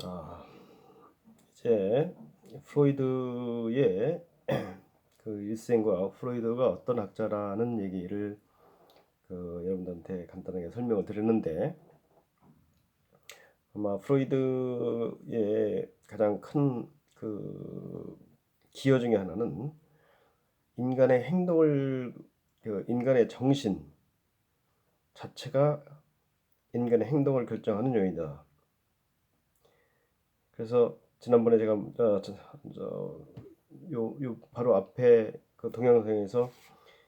자, 이제 프로이드의 그 일생과 프로이드가 어떤 학자라는 얘기를 그 여러분들한테 간단하게 설명을 드렸는데 아마 프로이드의 가장 큰 그 기여 중에 하나는 인간의 행동을 그 인간의 정신 자체가 인간의 행동을 결정하는 요인이다. 그래서 지난번에 제가 저, 저, 저, 요, 요 바로 앞에 그 동영상에서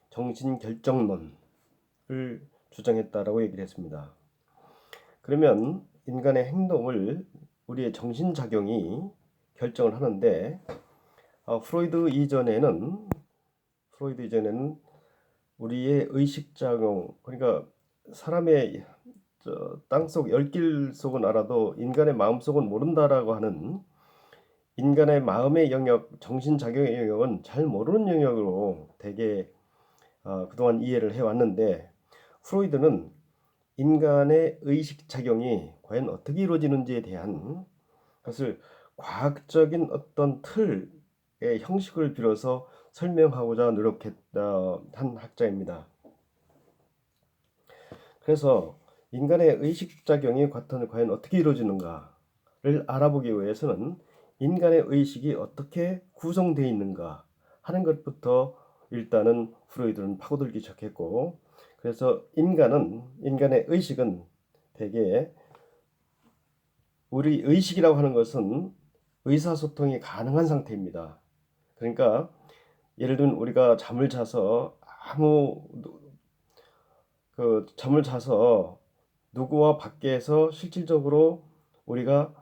정신 결정론을 주장했다라고 얘기를 했습니다. 그러면 인간의 행동을 우리의 정신 작용이 결정을 하는데 어, 프로이드 이전에는 프로이드 이전에는 우리의 의식 작용 그러니까 사람의 땅속 열길 속은 알아도 인간의 마음 속은 모른다라고 하는 인간의 마음의 영역, 정신 작용의 영역은 잘 모르는 영역으로 되게 어, 그동안 이해를 해왔는데 프로이드는 인간의 의식 작용이 과연 어떻게 이루어지는지에 대한 것을 과학적인 어떤 틀의 형식을 빌어서 설명하고자 노력했다 한 학자입니다. 그래서 인간의 의식작용이 과연 어떻게 이루어지는가를 알아보기 위해서는 인간의 의식이 어떻게 구성되어 있는가 하는 것부터 일단은 프로이드는 파고들기 시작했고 그래서 인간은 인간의 의식은 대개 우리 의식이라고 하는 것은 의사소통이 가능한 상태입니다. 그러니까 예를 들면 우리가 잠을 자서 아무 그 잠을 자서 누구와 밖에서 실질적으로 우리가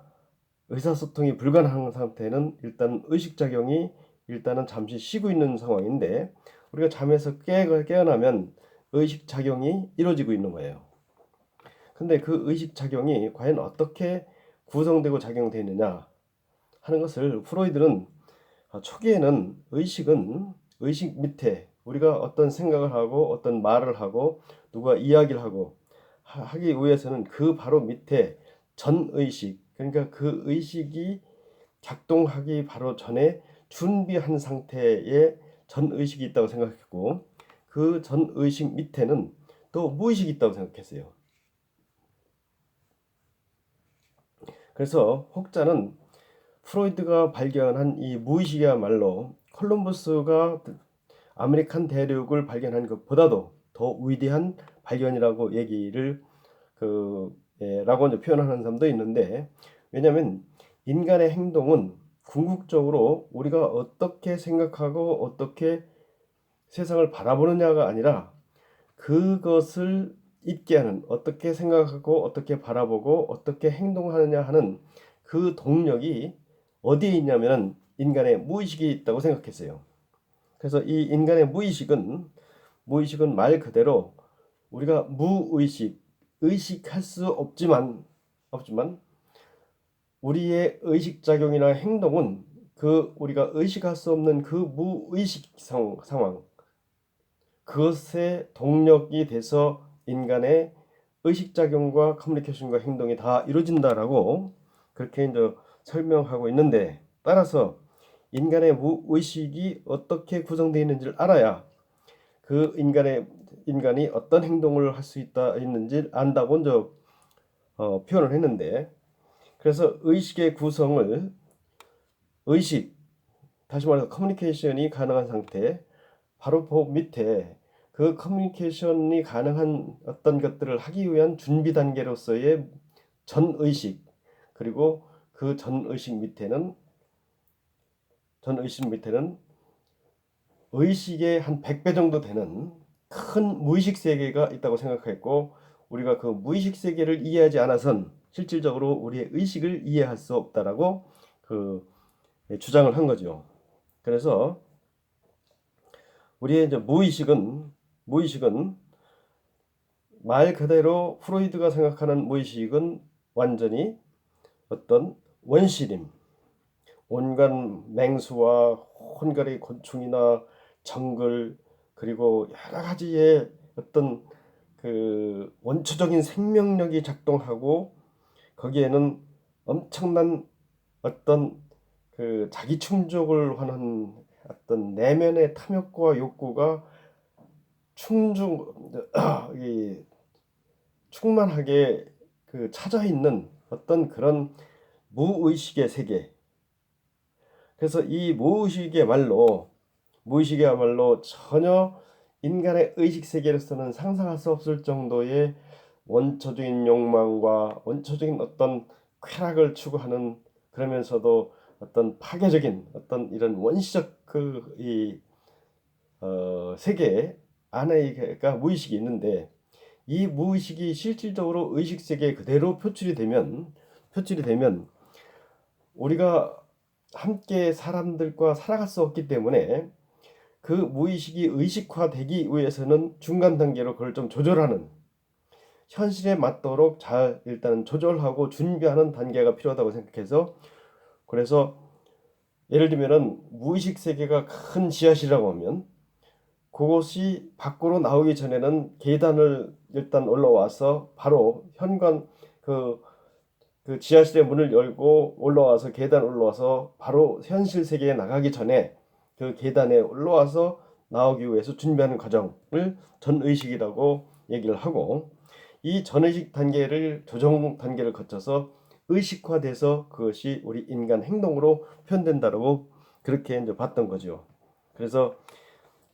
의사소통이 불가능한 상태는 일단 의식작용이 일단은 잠시 쉬고 있는 상황인데 우리가 잠에서 깨, 깨어나면 의식작용이 이루어지고 있는 거예요. 근데 그 의식작용이 과연 어떻게 구성되고 작용되느냐 하는 것을 프로이드는 초기에는 의식은 의식 밑에 우리가 어떤 생각을 하고 어떤 말을 하고 누가 이야기를 하고 하기 위해서는 그 바로 밑에 전의식 그러니까 그 의식이 작동하기 바로 전에 준비한 상태의 전의식이 있다고 생각했고 그 전의식 밑에는 또 무의식이 있다고 생각했어요. 그래서 혹자는 프로이드가 발견한 이 무의식이야말로 콜럼버스가 아메리칸 대륙을 발견한 것보다도 더 위대한 발견이라고 얘기를 그 예, 라고 이제 표현하는 사람도 있는데 왜냐하면 인간의 행동은 궁극적으로 우리가 어떻게 생각하고 어떻게 세상을 바라보느냐가 아니라 그것을 있게 하는 어떻게 생각하고 어떻게 바라보고 어떻게 행동하느냐 하는 그 동력이 어디에 있냐면 인간의 무의식이 있다고 생각했어요. 그래서 이 인간의 무의식은 무의식은 말 그대로 우리가 무의식, 의식할 수 없지만 없지만 우리의 의식 작용이나 행동은 그 우리가 의식할 수 없는 그 무의식 상, 상황 그것의 동력이 돼서 인간의 의식 작용과 커뮤니케이션과 행동이 다 이루어진다라고 그렇게 이제 설명하고 있는데 따라서 인간의 무의식이 어떻게 구성되어 있는지를 알아야 그 인간의 인간이 어떤 행동을 할 수 있다 있는지 안다고 이제 어, 표현을 했는데 그래서 의식의 구성을 의식 다시 말해서 커뮤니케이션이 가능한 상태 바로 그 밑에 그 커뮤니케이션이 가능한 어떤 것들을 하기 위한 준비 단계로서의 전 의식 그리고 그 전 의식 밑에는 전 의식 밑에는 의식의 한 100배 정도 되는 큰 무의식 세계가 있다고 생각했고 우리가 그 무의식 세계를 이해하지 않아선 실질적으로 우리의 의식을 이해할 수 없다라고 그 주장을 한 거죠. 그래서 우리의 이제 무의식은 무의식은 말 그대로 프로이드가 생각하는 무의식은 완전히 어떤 원시림, 온갖 맹수와 혼가리 곤충이나 정글 그리고 여러 가지의 어떤 그 원초적인 생명력이 작동하고 거기에는 엄청난 어떤 그 자기 충족을 하는 어떤 내면의 탐욕과 욕구가 충중 이 충만하게 그 찾아 있는 어떤 그런 무의식의 세계. 그래서 이 무의식의 말로 무의식이야말로 전혀 인간의 의식 세계로서는 상상할 수 없을 정도의 원초적인 욕망과 원초적인 어떤 쾌락을 추구하는 그러면서도 어떤 파괴적인 어떤 이런 원시적 그 이 어, 세계 안에가 무의식이 있는데 이 무의식이 실질적으로 의식 세계에 그대로 표출이 되면 표출이 되면 우리가 함께 사람들과 살아갈 수 없기 때문에 그 무의식이 의식화되기 위해서는 중간 단계로 그걸 좀 조절하는 현실에 맞도록 잘 일단 조절하고 준비하는 단계가 필요하다고 생각해서 그래서 예를 들면은 무의식 세계가 큰 지하실이라고 하면 그것이 밖으로 나오기 전에는 계단을 일단 올라와서 바로 현관 그, 그 지하실의 문을 열고 올라와서 계단 올라와서 바로 현실 세계에 나가기 전에 그 계단에 올라와서 나오기 위해서 준비하는 과정을 전의식이라고 얘기를 하고 이 전의식 단계를 조정 단계를 거쳐서 의식화돼서 그것이 우리 인간 행동으로 표현된다라고 그렇게 이제 봤던 거죠. 그래서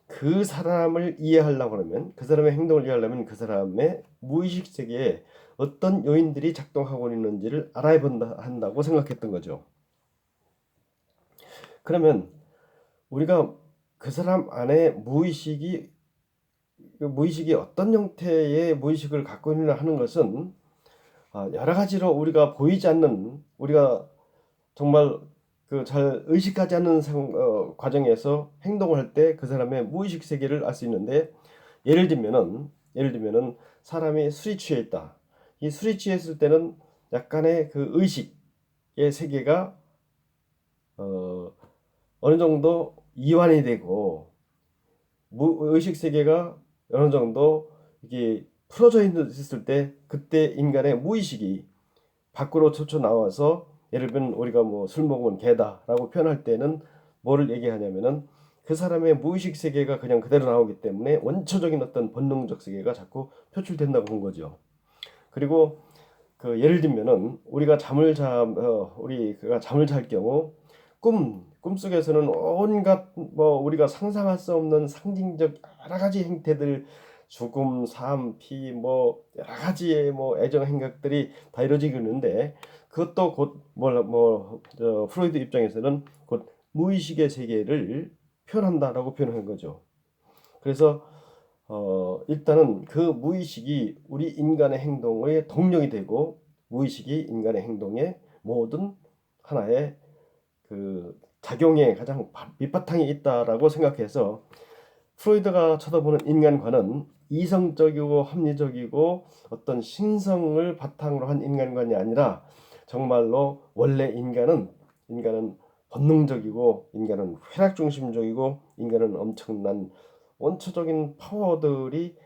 그 사람을 이해하려고 하면 그 사람의 행동을 이해하려면 그 사람의 무의식 세계에 어떤 요인들이 작동하고 있는지를 알아야 한다고 생각했던 거죠. 그러면 우리가 그 사람 안에 무의식이 그 무의식이 어떤 형태의 무의식을 갖고 있느냐 하는 것은 아, 여러 가지로 우리가 보이지 않는 우리가 정말 그 잘 의식하지 않는 상, 어, 과정에서 행동을 할 때 그 사람의 무의식 세계를 알 수 있는데 예를 들면은 예를 들면은 사람이 술이 취해 있다. 이 술이 취했을 때는 약간의 그 의식의 세계가 어, 어느 정도 이완이 되고 무 의식 세계가 어느 정도 이게 풀어져 있을 때 그때 인간의 무의식이 밖으로 초쳐 나와서 예를 들면 우리가 뭐 술 먹으면 개다라고 표현할 때는 뭐를 얘기하냐면은 그 사람의 무의식 세계가 그냥 그대로 나오기 때문에 원초적인 어떤 본능적 세계가 자꾸 표출된다고 본 거죠. 그리고 그 예를 들면은 우리가 잠을 자 어, 우리가 잠을 잘 경우 꿈 꿈속에서는 온갖 뭐 우리가 상상할 수 없는 상징적 여러 가지 행태들 죽음, 삶, 피, 뭐 여러 가지의 뭐 애정 행각들이 다 이루어지고 있는데 그것도 곧뭐 뭐, 프로이드 입장에서는 곧 무의식의 세계를 표현한다라고 표현한 거죠. 그래서 어, 일단은 그 무의식이 우리 인간의 행동의 동력이 되고 무의식이 인간의 행동의 모든 하나의 그 작용에 가장 밑바탕이 있다라고 생각해서 프로이드가 쳐다보는 인간관은 이성적이고 합리적이고 어떤 신성을 바탕으로 한 인간관이 아니라 정말로 원래 인간은 인간은 본능적이고 인간은 쾌락 중심적이고 인간은 엄청난 원초적인 파워들이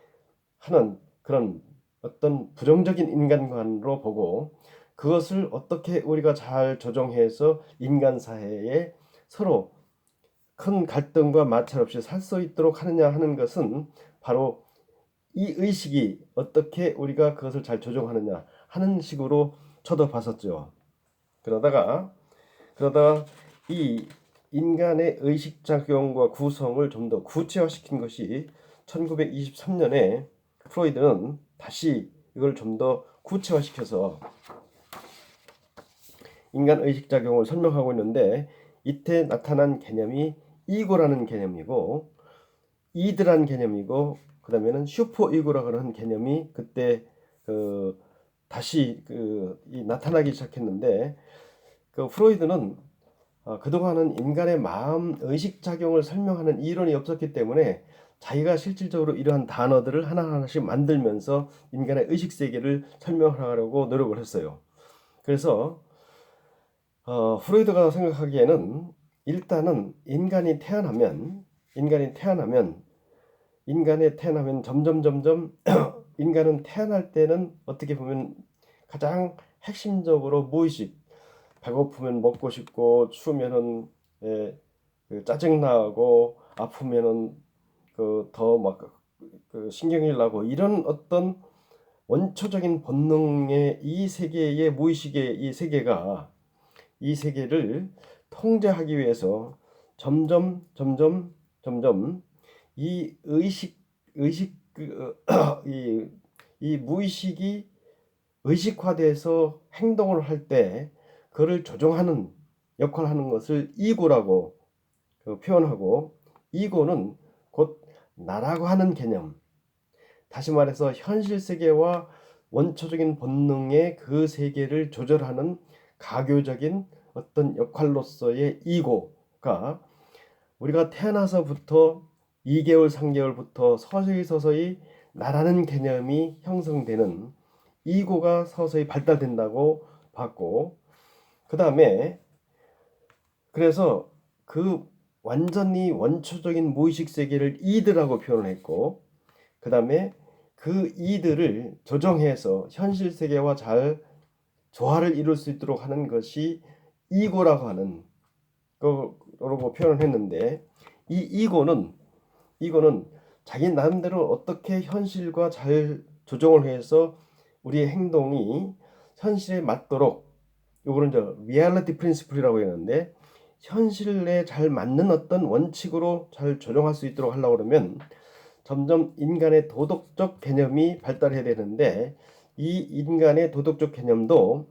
하는 그런 어떤 부정적인 인간관으로 보고 그것을 어떻게 우리가 잘 조정해서 인간 사회에 서로 큰 갈등과 마찰 없이 살 수 있도록 하느냐 하는 것은 바로 이 의식이 어떻게 우리가 그것을 잘 조정하느냐 하는 식으로 쳐다봤었죠. 그러다가 그러다가 이 인간의 의식 작용과 구성을 좀 더 구체화시킨 것이 1923년에 프로이드는 다시 이걸 좀 더 구체화시켜서 인간 의식 작용을 설명하고 있는데 이때 나타난 개념이 이고라는 개념이고 이드란 개념이고 그 다음에는 슈퍼 이고라고 하는 개념이 그때 그 다시 그 나타나기 시작했는데 그 프로이드는 어, 그동안은 인간의 마음 의식 작용을 설명하는 이론이 없었기 때문에 자기가 실질적으로 이러한 단어들을 하나하나씩 만들면서 인간의 의식 세계를 설명하려고 노력을 했어요. 그래서 어, 프로이드가 생각하기에는 일단은 인간이 태어나면 인간이 태어나면 인간이 태어나면 점점 점점 인간은 태어날 때는 어떻게 보면 가장 핵심적으로 무의식 배고프면 먹고 싶고 추우면은 예, 그 짜증나고 아프면은 그 더막 그 신경이 나고 이런 어떤 원초적인 본능의 이 세계의 무의식의 이 세계가 이 세계를 통제하기 위해서 점점 점점 점점 이 의식 의식 그, 어, 이, 이 무의식이 의식화돼서 행동을 할 때 그를 조종하는 역할을 하는 것을 이고라고 그 표현하고 이고는 곧 나라고 하는 개념. 다시 말해서 현실 세계와 원초적인 본능의 그 세계를 조절하는 가교적인 어떤 역할로서의 이고가 우리가 태어나서부터 2개월, 3개월부터 서서히 서서히 나라는 개념이 형성되는 이고가 서서히 발달된다고 봤고 그 다음에 그래서 그 완전히 원초적인 무의식 세계를 이드라고 표현했고 그 다음에 그 이들을 조정해서 현실 세계와 잘 조화를 이룰 수 있도록 하는 것이 이고라고 하는 거라고 표현을 했는데 이 이고는 이거는 자기 나름대로 어떻게 현실과 잘 조정을 해서 우리의 행동이 현실에 맞도록 요거는 이제 리얼리티 프린시플이라고 했는데 현실에 잘 맞는 어떤 원칙으로 잘 조정할 수 있도록 하려고 그러면 점점 인간의 도덕적 개념이 발달해야 되는데 이 인간의 도덕적 개념도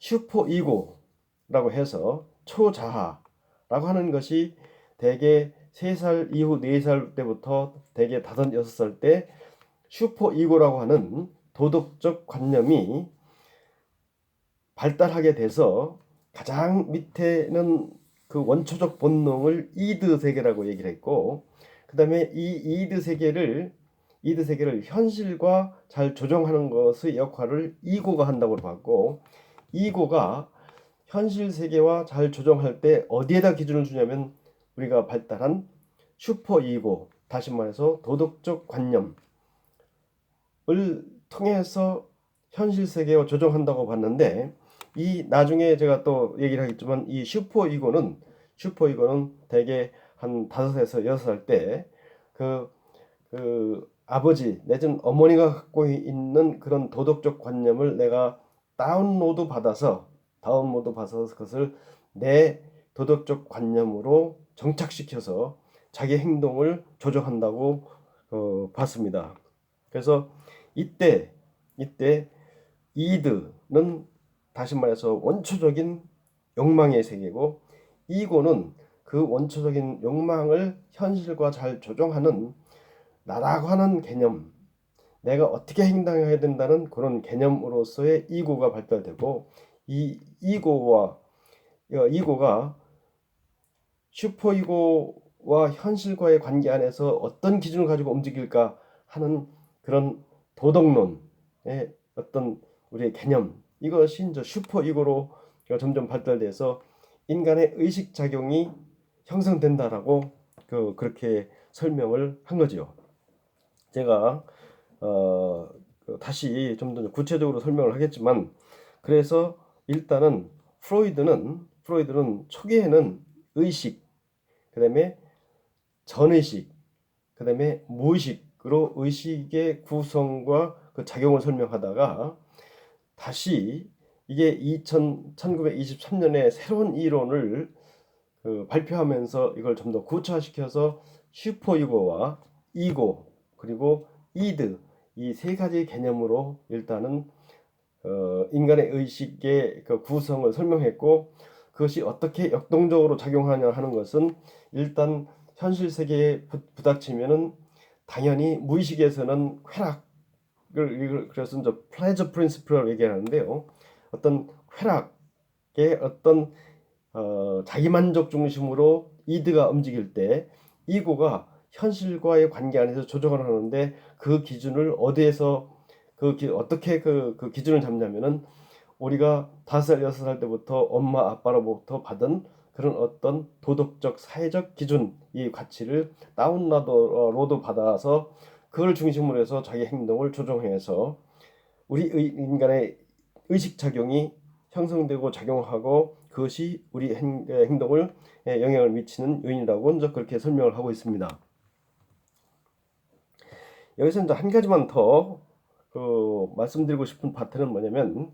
슈퍼 이고라고 해서 초자아라고 하는 것이 대개 3살 이후 4살 때부터 대개 5, 6살 때 슈퍼 이고라고 하는 도덕적 관념이 발달하게 돼서 가장 밑에는 그 원초적 본능을 이드 세계라고 얘기를 했고 그 다음에 이 이드 세계를 이드 세계를 현실과 잘 조정하는 것의 역할을 이고가 한다고 봤고 이고가 현실 세계와 잘 조정할 때 어디에다 기준을 주냐면 우리가 발달한 슈퍼 이고 다시 말해서 도덕적 관념을 통해서 현실 세계와 조정한다고 봤는데 이 나중에 제가 또 얘기를 하겠지만 이 슈퍼 이고는 슈퍼 이고는 대개 한 다섯에서 여섯 살 때그 그 아버지 내지는 어머니가 갖고 있는 그런 도덕적 관념을 내가 다운로드 받아서 다운로드 받아서 그것을 내 도덕적 관념으로 정착시켜서 자기 행동을 조정한다고 어, 봤습니다. 그래서 이때 이때 이드는 다시 말해서 원초적인 욕망의 세계고 이고는 그 원초적인 욕망을 현실과 잘 조정하는 나라고 하는 개념, 내가 어떻게 행동해야 된다는 그런 개념으로서의 이고가 발달되고 이 이고와 어, 이고가 슈퍼 이고와 현실과의 관계 안에서 어떤 기준을 가지고 움직일까 하는 그런 도덕론의 어떤 우리의 개념 이것이 이제 슈퍼 이고로 점점 발달돼서 인간의 의식 작용이 형성된다라고 그 그렇게 설명을 한 거죠. 제가 어 다시 좀 더 구체적으로 설명을 하겠지만 그래서 일단은 프로이드는 프로이드는 초기에는 의식 그다음에 전의식 그다음에 무의식으로 의식의 구성과 그 작용을 설명하다가 다시 이게 2000, 1923년에 새로운 이론을 그 발표하면서 이걸 좀 더 구체화시켜서 슈퍼 이고와 이고 그리고 이드 이 세 가지 개념으로 일단은 어, 인간의 의식의 그 구성을 설명했고 그것이 어떻게 역동적으로 작용하냐 하는 것은 일단 현실 세계에 부닥치면은 당연히 무의식에서는 쾌락을 그래서 이제 플레저 프린시플이라고 얘기하는데요. 어떤 쾌락의 어떤 어, 자기 만족 중심으로 이드가 움직일 때 이고가 현실과의 관계 안에서 조정을 하는데 그 기준을 어디에서 그 기, 어떻게 그, 그 기준을 잡냐면은 우리가 다섯 살 여섯 살 때부터 엄마 아빠로부터 받은 그런 어떤 도덕적 사회적 기준 이 가치를 다운로드 받아서 그걸 중심으로 해서 자기 행동을 조정해서 우리 인간의 의식 작용이 형성되고 작용하고 그것이 우리 행, 에, 영향을 미치는 요인이라고 먼저 그렇게 설명을 하고 있습니다. 여기서 이제 한 가지만 더 그 말씀드리고 싶은 파트는 뭐냐면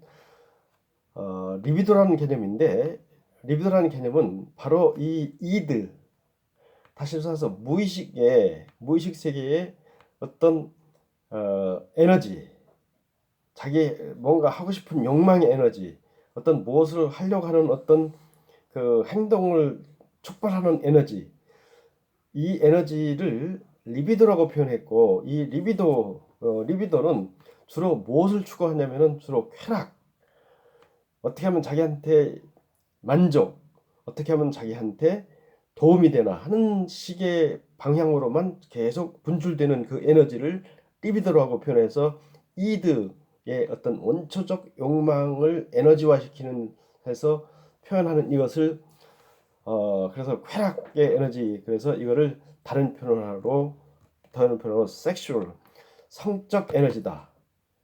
어, 리비도라는 개념인데 리비도라는 개념은 바로 이 이드 다시 써서 무의식의 무의식 세계의 어떤 어, 에너지 자기 뭔가 하고 싶은 욕망의 에너지 어떤 무엇을 하려고 하는 어떤 그 행동을 촉발하는 에너지 이 에너지를 리비도라고 표현했고 이 리비도 어, 리비도는 주로 무엇을 추구하냐면은 주로 쾌락. 어떻게 하면 자기한테 만족 어떻게 하면 자기한테 도움이 되나 하는 식의 방향으로만 계속 분출되는 그 에너지를 리비도라고 표현해서 이드의 어떤 원초적 욕망을 에너지화시키는 해서 표현하는 이것을 어 그래서 쾌락의 에너지 그래서 이거를 다른 표현으로 다른 표현으로 섹슈얼 성적 에너지다.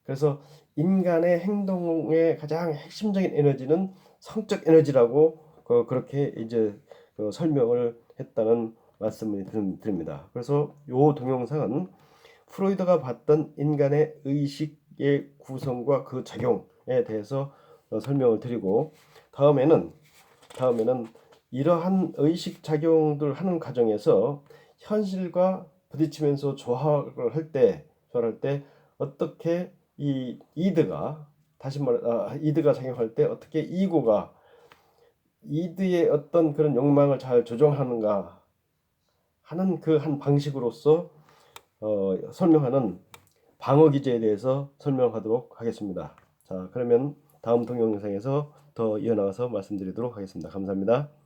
그래서 인간의 행동의 가장 핵심적인 에너지는 성적 에너지라고 그 그렇게 이제 그 설명을 했다는 말씀을 드- 드립니다. 그래서 요 동영상은 프로이드가 봤던 인간의 의식의 구성과 그 작용에 대해서 어, 설명을 드리고 다음에는 다음에는 이러한 의식 작용들 하는 과정에서 현실과 부딪히면서 조화를 할 때, 조화할 때 어떻게 이 이드가 다시 말 아, 이드가 작용할 때 어떻게 이고가 이드의 어떤 그런 욕망을 잘 조정하는가 하는 그 한 방식으로서 어, 설명하는 방어 기제에 대해서 설명하도록 하겠습니다. 자, 그러면 다음 동영상에서 더 이어나가서 말씀드리도록 하겠습니다. 감사합니다.